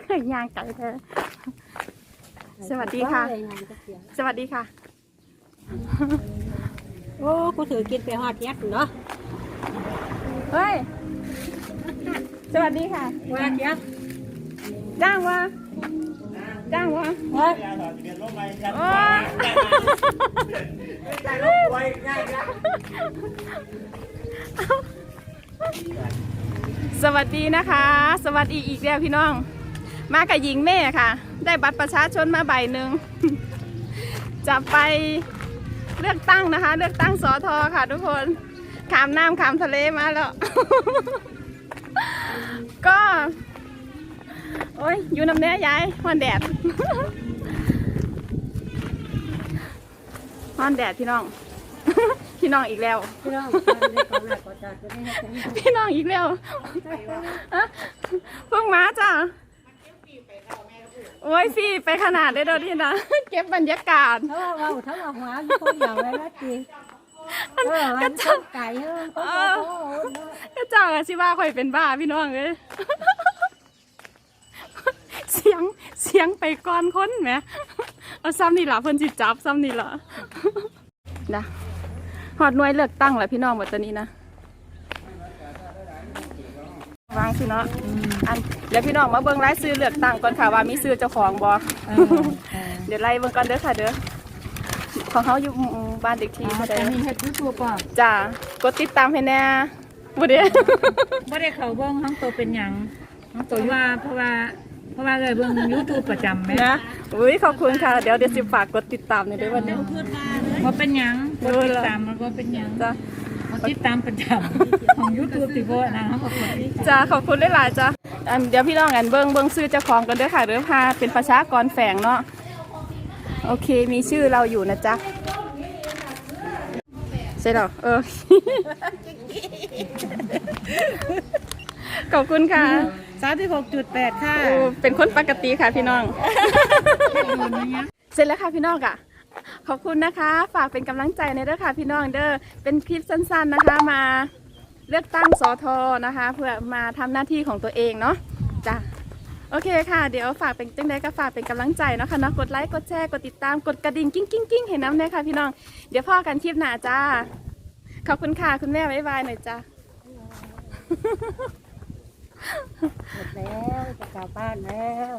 เคยย่างไก่เธอสวัสดีค่ะ สวัสดีค่ะ โอ้กูถือกินไปฮอดยัดเนาะเฮ้ย สวัสดีค่ะว่ายัดจ้างวะจ้างวะเฮ้ยโอ้ สวัสดีนะคะ สวัสดีอีกแล้วพี่น้อง มากับหญิงแม่ค่ะ ได้บัตรประชาชนมาใบหนึ่งจะไปเลือกตั้งนะคะ เลือกตั้งสอทอค่ะ ทุกคนขามน้ำขามทะเลมาแล้ว ก็ โอ้ยอยู่น้ำเนื้อยายฮอนแดดฮอนแดดพี่น้อง พี่น้องอีกแล้ว พี่น้องการได้ของหนักกว่าจัดจะได้ให้ฉันพี่น้องอีกแล้วอะเพิ่งมาจ้ะโอ้ยพี่ไปขนาดได้ดอนี่นะเก็บบรรยากาศ ถ้าว่าเว้าถ้าว่าหัวมีคนอย่างไรนะจีเออมันต้มไก่เออก็โอ้โหก็เจ้าอะสิว่าข่อยเป็นบ้าพี่น้องเลยเสียงเสียงไปก่อนคนไหมเอาซ้ำนี่ล่ะเพิ่นจิจับซ้ำนี่ล่ะนะ หอดหน่วยเลือกตั้งแหละพี่น้องหมดตอนนี้นะวางสิเนาะอันเดี๋ยวพี่น้องมาเบิ่งรายซื้อเลือกตั้งก่อนค่ะว่ามีซื้อเจ้าของบ่เออเออเดี๋ยวไล่เบิ่งก่อนเด้อค่ะเด้อของเขาอยู่หมู่บ้านเด็กที่อ๋อเท่าใดจะมีเฮ็ดยูทูบป่ะจ้ากดติดตามให้แน่บ่เด้ไม่ได้เขาเบิ้งทั้งตัวเป็นหยังทั้งตัวว่าเพราะว่าเพราะว่าเลยเบิ้งยูทูบประจำไหมนะอุ้ยขอบคุณค่ะ เดี๋ยวเดี๋ยวสิฝากกดติดตามหน่อยด้วยวันนี้ ว่าเป็นหยังเอก็อติดตามมันก็เป็นหยังจ้าก็ติดตามประจำของยูทูบติโบนะเขาก็กดจ้าขอบคุณหลายๆจ้าอันเดี๋ยวพี่น้องกันเบิ่งเบิ่งชื่อเจ้าของกันเด้อค่ะเด้อพาเป็นประชากรแฝงเนาะโอเคมีชื่อเราอยู่นะจ๊ะใช่หรอเออ ขอบคุณค่ะสามสิบหกจุดแปดค่ะโอ้เป็นคนปกติค่ะพี่น้อง เสร็จแล้วค่ะพี่น้องอะ ขอบคุณนะคะ ฝากเป็นกำลังใจในเด้อค่ะพี่น้องเด้อเป็นคลิปสั้นๆนะคะมาเลือกตั้งสอทอนะคะ เพื่อมาทำหน้าที่ของตัวเองเนาะจ้ะโอเคค่ะ เดี๋ยวฝากเป็นจังใดก็ฝากเป็นกำลังใจเนาะค่ะเนาะกดไลค์กดแชร์กดติดตามกดกระดิ่งกิ้งกิ้งกิ้งเห็นน้ำเน่ค่ะพี่น้องเดี๋ยวพ่อกันคลิปหน้าจ้าขอบคุณค่ะคุณแม่บ๊ายบายหน่อยจ้าหมดแล้วจะกลับบ้านแล้ว